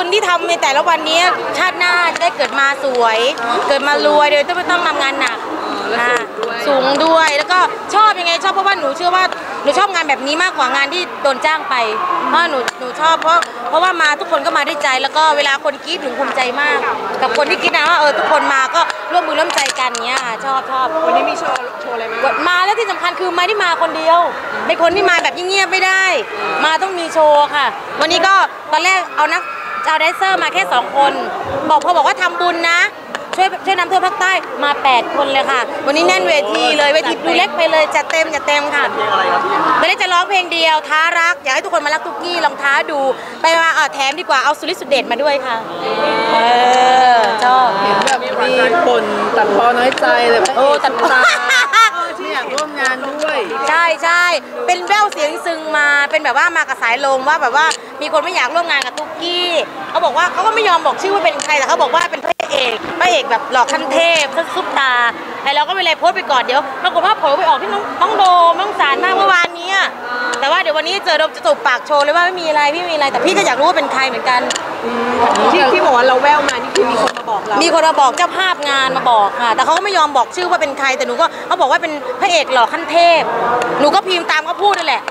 บุญที่ทำในแต่ละวันนี้ชาติหน้าจะได้เกิดมาสวย เกิดมารวยโดยไม่ต้องทำงานหนักอ่าสูงด้วยแล้วก็ชอบยังไงชอบเพราะว่าหนูเชื่อว่าหนูชอบงานแบบนี้มากกว่างานที่โดนจ้างไปเพราะหนูหนูชอบเพราะเพราะว่ามาทุกคนก็มาด้วยใจ แล้วก็เวลาคนกรี๊ดหนูภูมิใจมาก กับคนที่คิดนะว่าเออทุกคนมาก็ร่วมมือร่วมใจกันเนี้ยค่ะชอบชอบวันนี้มีโชว์โชว์อะไรไหมมาแล้วที่สำคัญคือไม่ได้มาคนเดียวเป็นคนที่มาแบบเงียบๆไม่ได้ มาต้องมีโชว์ค่ะ วันนี้ก็ตอนแรกเอานัก เอาแดนเซอร์มาแค่สองคน บอกพอบอกว่าทำบุญนะ ช่วยช่วยน้ำท่วมภาคใต้มา 8 คนเลยค่ะ วันนี้แน่นเวทีเลยเวทีดูเล็กไปเลยจัดเต็มจัดเต็มค่ะตอนแรกจะร้องเพลงเดียวท้ารัก อยากให้ทุกคนมารักตุกกี้ลองท้าดู ไปมาเออแถมดีกว่าเอาสุริสุดเดชมาด้วยค่ะ เออชอบ เห็นแบบมีคนตัดพอน้อยใจเลยโอ้ตัดพอไม่ อยากร่วมงานด้วยใช่ใช่เป็นแววเสียงซึงมาเป็นแบบว่ามากับสายลมว่าแบบว่ามีคนไม่อยากร่วมงานกับตุ๊กกี้เขาบอกว่าเขาก็ไม่ยอมบอกชื่อว่าเป็นใครแต่เขาบอกว่าเป็นพระเอกพระเอกแบบหลอกขั้นเทพซุปตาไอ้เราก็ไม่เลยโพสต์ไปก่อนเดี๋ยวปรากฏว่าผลไปออกที่น้องน้องโดมน้องสารมากเมื่อวานนี้แต่ว่าเดี๋ยววันนี้เจอโดมจะตบปากโชว์เลยว่าไม่มีอะไรพี่ไม่มีอะไรแต่พี่ก็อยากรู้ว่าเป็นใครเหมือนกัน ที่ที่บอกว่าเราแววมานี่คือมีคนมาบอกเรามีคนมาบอกเจ้าภาพงานมาบอกค่ะ แต่เขาก็ไม่ยอมบอกชื่อว่าเป็นใครแต่หนูก็เขาบอกว่าเป็นพระเอกหล่อขั้นเทพ หนูก็พิมพ์ตามเขาพูดนั่นแหละ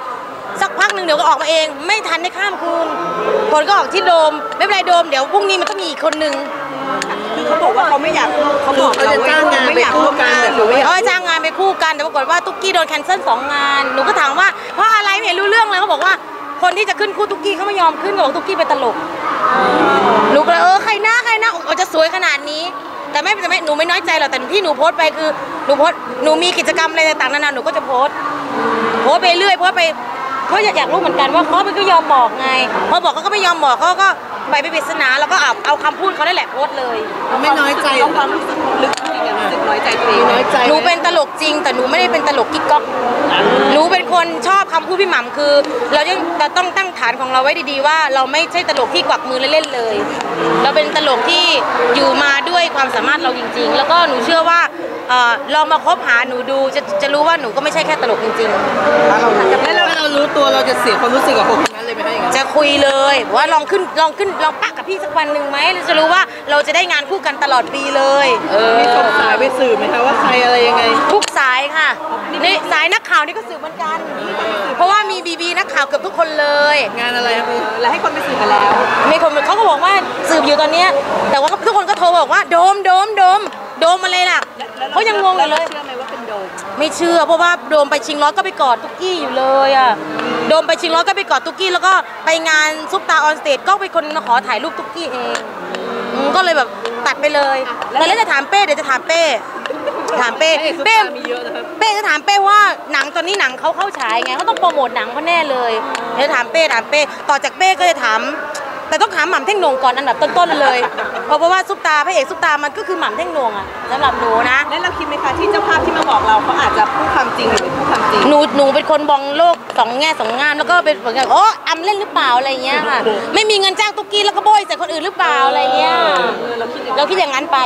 สักพักหนึ่งเดี๋ยวก็ออกมาเอง ไม่ทันได้ข้ามคืนผลก็ออกที่โดม ไม่เป็นไรโดมเดี๋ยวพรุ่งนี้มันต้องมีอีกคนนึงคือเขาบอกว่าเขาไม่อยากเขาบอกเราจะจ้างงานไปคู่กันแต่คือไม่อยากเขาให้จ้างงานไปคู่กันแต่ปรากฏว่าตุ๊กกี้โดนแคนเซิลสองงาน หนูก็ถามว่าเพราะอะไรไม่เห็นรู้เรื่องเลยเขาบอกว่า คนที่จะขึ้นคู่ตุ๊กกี้เขาไม่ยอมขึ้นเขาบอกตุ๊กกี้เป็นตลกหนูก็เลยเออใครหน้าใครหน้าโอ้จะสวยขนาดนี้ แต่ไม่แต่ไม่หนูไม่น้อยใจหรอกแต่ที่หนูโพสต์ไปคือหนูโพสต์หนูมีกิจกรรมอะไรต่างๆนานาหนูก็จะโพสต์โพสต์ไปเรื่อยโพสต์ไปเพราะอยากอยากรู้เหมือนกันว่าเขาไม่ก็ยอมบอกไงพอบอกเขาก็ไม่ยอมบอกเขาก็ไปไปปริศนาแล้วก็เอาเอาคำพูดเขาได้แหละโพสต์เลย ไม่น้อยใจเอาความรู้สึกลึก ๆอย่างรู้สึกน้อยใจตัวเองน้อยใจหนูเป็นตลกจริง แต่หนูไม่ได้เป็นตลกกิ๊กก๊อกหนูเป็นคนชอบคำพูดพี่หม่ำคือ เรายังเราต้องตั้งฐานของเราไว้ดีๆว่า เราไม่ใช่ตลกที่กวักมือเล่นๆเลย เราเป็นตลกที่อยู่มาด้วยความสามารถเราจริง ๆ แล้วก็หนูเชื่อว่า เอ่อลองมาคบหาหนูดูจะจะรู้ว่าหนูก็ไม่ใช่แค่ตลกจริงแล้วเรารู้ตัวเราจะเสียความรู้สึกกับคนคนนั้นเลยไหมคะอย่างนั้นๆจะคุยเลยว่าลองขึ้นลองขึ้นลองปะกับพี่สักวันหนึ่งไหมเราจะรู้ว่าเราจะได้งานคู่กันตลอดปีเลย เออมีส่งสายไปสืบไหมคะว่าใครอะไรยังไง ทุกสายค่ะนี่สายนักข่าวนี่ก็สืบเหมือนกัน เพราะว่ามีบีบีนักข่าวเกือบทุกคนเลย งานอะไรครับแล้วให้คนไปสืบกันแล้ว มีคนเขาก็บอกว่าสืบอยู่ตอนเนี้ยแต่ว่าทุกคนก็โทรบอกว่าโดมโดมโดม โดมอะไรล่ะเขายังงงอยู่เลย เชื่อไหมว่าเป็นโดม ไม่เชื่อเพราะว่าโดมไปชิงร้อยก็ไปกอดตุ๊กกี้อยู่เลยอะโดมไปชิงร้อยก็ไปกอดตุ๊กกี้แล้วก็ไปงานซุปตาออนสเตจก็ไปคนมาขอถ่ายรูปตุ๊กกี้เองอืมก็เลยแบบตัดไปเลยแต่แล้วจะถามเป้เดี๋ยวจะถามเป้ ถามเป้เป้ซุปเป้ตามีเยอะนะครับเป้จะถามเป้ว่าหนังตอนนี้หนังเขาเข้าฉายไงเขาต้องโปรโมทหนังเขาแน่เลยเดี๋ยวถามเป้ถามเป้ต่อจากเป้ก็จะถาม แต่ต้องถามหม่ำเท่งโหน่งก่อนอันดับต้นๆเลยเพราะว่าซุปตาพระเอกซุปตามันก็คือหม่ำเท่งโหน่งอะสำหรับหนูนะ แล้วเราคิดไหมคะที่เจ้าภาพที่มาบอกเราเขาอาจจะพูดความจริงหรือไม่พูดความจริงหนูหนูเป็นคนมองโลกสองแง่สองงามแล้วก็เป็นเหมือนกันโอ้อำเล่นหรือเปล่าอะไรเงี้ยค่ะไม่มีเงินจ้างตุ๊กกี้แล้วก็โบยใส่คนอื่นหรือเปล่าอะไรเงี้ยเราคิดอย่างนั้นไป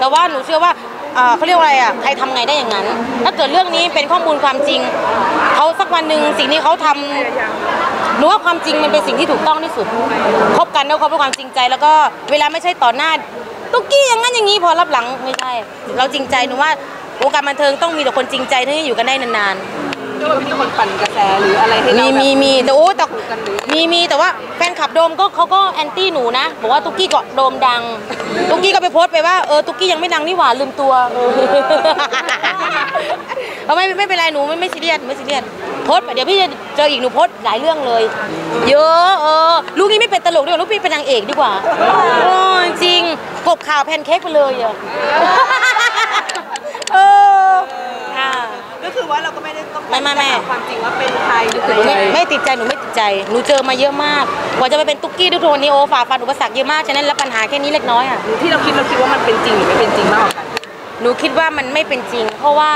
แต่ว่าหนูเชื่อว่าเอ่อเขาเรียกว่าอะไรอะใครทำไงได้อย่างนั้น ถ้าเกิดเรื่องนี้เป็นข้อมูลความจริงเขาสักวันหนึ่งสิ่งที่เขาทำ หนูว่าความจริงมันเป็นสิ่งที่ถูกต้องที่สุดคบกันแล้วคบด้วยความจริงใจ แล้วก็เวลาไม่ใช่ต่อหน้าตุ๊กกี้อย่างนั้นอย่างนี้พอรับหลังไม่ใช่เราจริงใจหนูว่าวงการบันเทิงต้องมีแต่คนจริงใจที่จะอยู่กันได้นานๆ ก็ว่ามีคนปั่นกระแสหรืออะไรให้เรามีแบบมีมีแต่โอ้แต่กันหรือมีมีแต่ว่าแฟนคลับโดมก็เขาก็แอนตี้หนูนะ บอกว่าตุ๊กกี้เกาะโดมดัง ตุ๊กกี้ก็ไปโพสต์ไปว่าเออตุ๊กกี้ยังไม่ดังนี่หว่าลืมตัวเออเอาไม่ไม่เป็นไรหนูไม่ไม่ซีเรียสไม่ซีเรียสโพสต์ไปเดี๋ยวพี่จะเจออีกหนูโพสต์หลายเรื่องเลย เยอะเออลูกนี้ไม่เป็นตลกดีกว่าลูกพี่เป็นนางเอกดีกว่าโอ้จริงกบข่าวแพนเค้กไปเลยอะ เอออ่า ก็คือว่าเราก็ ไม่ได้ต้องไม่ไม่ไม่จะหาความจริงว่าเป็นใครหรือหนูเป็นไม่ใครไม่ติดใจหนูไม่ติดใจหนูเจอมาเยอะมากกว่าจะไปเป็นตุ๊กกี้ทุกวันนี้โอ้ฝ่าฟันอุปสรรคเยอะมากฉะนั้นแล้วปัญหาแค่นี้เล็กน้อยอะที่เราคิดเราคิดว่ามันเป็นจริงหรือไม่เป็นจริงมากกว่ากันหนูคิดว่ามันไม่เป็นจริง เพราะว่า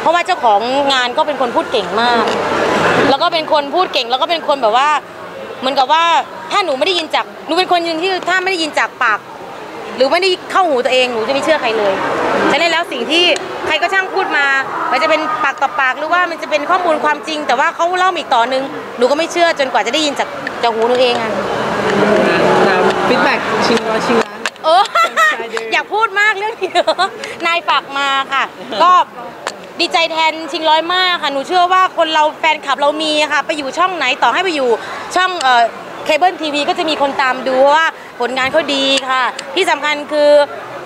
เพราะว่าเจ้าของงานก็เป็นคนพูดเก่งมาก แล้วก็เป็นคนพูดเก่งแล้วก็เป็นคนแบบว่า เหมือนกับว่าถ้าหนูไม่ได้ยินจากหนูเป็นคนหนึงที่ถ้าไม่ได้ยินจากปากห รือไม่ได้เข้าหูตัวเองหนูจะไม่เชื่อใครเลยฉะนั้นแล้วสิ่งที่ใครก็ช่างพูดมา มันจะเป็นปากต่อปากหรือว่ามันจะเป็นข้อมูลความจริง แต่ว่าเขาเล่ามาอีกต่อหนึงหนูก็ไม่เชื่อจนกว่าจะได้ยินจากจากหูหนูเองอะแต่ฟีดแบ็กชิงร้อยชิงล้านเอออยากพูดมากเรื่องนี้นายฝากมาค่ะ ก็ดีใจแทนชิงร้อยมากค่ะ หนูเชื่อว่าคนเราแฟนคลับเรามีค่ะ ไปอยู่ช่องไหนต่อให้ไปอยู่ช่อง เอ่อเคเบิลทีวีก็จะมีคนตามดูเพราะว่าผลงานเขาดีค่ะ ที่สำคัญคือ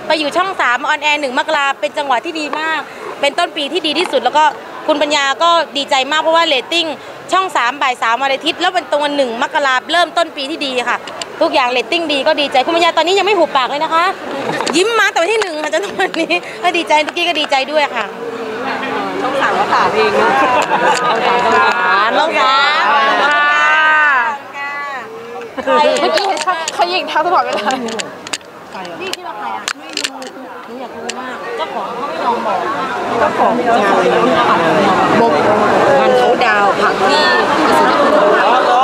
ไปอยู่ช่อง3ออนแอร์หนึ่งมกราเป็นจังหวะที่ดีมาก เป็นต้นปีที่ดีที่สุด แล้วก็คุณปัญญาก็ดีใจมากเพราะว่าเรตติ้งช่อง3บ่าย3วันอาทิตย์แล้วเป็นตรงวันหนึ่งมกราเริ่มต้นปีที่ดีค่ะ ทุกอย่างเรตติ้งดีก็ดีใจคุณปัญญาตอนนี้ยังไม่หุบปากเลยนะคะ ยิ้มมาแต่วันที่หนึ่งค่ะจนถึงวันนี้ก็ดีใจทุกกี้ก็ดีใจด้วยค่ะต้องสั่งว่าถามเองเนาะน้องสาวค่ะ ใครเมื่อกี้เห็นเขายิงเท้าตลอดเวลาพี่คิดว่าใครอะไม่รู้หนูอยากรู้มากเจ้าของเขาไม่ยอมบอกเจ้าของใช่บกมันเขาดาวผักที่กระสุน